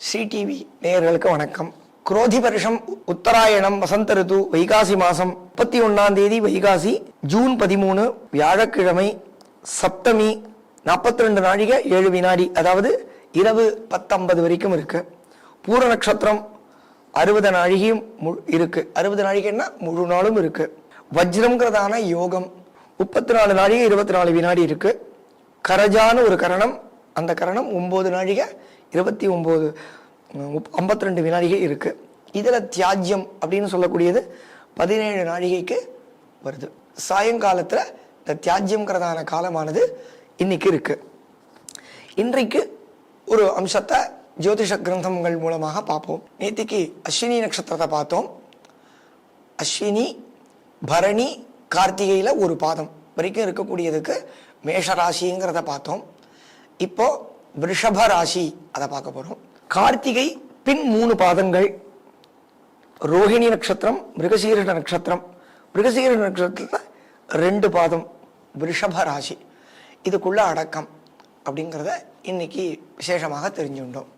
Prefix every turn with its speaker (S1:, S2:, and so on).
S1: CTV நேயர்களுக்கு வணக்கம். குரோதி வருஷம் உத்தராயணம் வசந்த ரிது வைகாசி மாசம் முப்பத்தி ஒன்னாம் தேதி வைகாசி ஜூன் பதிமூணு வியாழக்கிழமை சப்தமி நாற்பத்தி ரெண்டு நாழிகை ஏழு வினாடி அதாவது இரவு பத்தம்பது வரைக்கும் இருக்கு. பூர நட்சத்திரம் அறுபது நாழிகையும் மு- இருக்கு. அறுபது நாழிகைன்னா முழு நாளும் இருக்கு. வஜ்ரங்கிறதான யோகம். முப்பத்தி நாலு நாழிகை இருபத்தி நாலு வினாடி இருக்கு. கரஜான ஒரு கரணம் அந்த கரணம் ஒம்பது நாழிகை இருபத்தி ஒம்பது ஐம்பத்தி ரெண்டு வினாடிகை இருக்கு. இதில் தியாஜ்யம் அப்படின்னு சொல்லக்கூடியது பதினேழு நாழிகைக்கு வருது. சாயங்காலத்தில் இந்த தியாஜ்யம்ங்கிறதான காலமானது இன்னைக்கு இருக்கு. இன்றைக்கு ஒரு அம்சத்தை ஜோதிஷ கிரந்தங்கள் மூலமாக பார்ப்போம். நேத்திக்கு அஸ்வினி நட்சத்திரத்தை பார்த்தோம். அஸ்வினி பரணி கார்த்திகையில் ஒரு பாதம் வரைக்கும் இருக்கக்கூடியதுக்கு மேஷராசிங்கிறத பார்த்தோம். இப்போ ரிஷப ராசி அதை பார்க்க போகிறோம் கார்த்திகை பின் மூணு பாதங்கள். ரோஹிணி நட்சத்திரம் மிருகசீர நட்சத்திரம். மிருகசீர நட்சத்திரத்தில் ரெண்டு பாதம் ரிஷப ராசி இதுக்குள்ள அடக்கம் அப்படிங்கிறத இன்னைக்கு விசேஷமாக தெரிஞ்சுட்டோம்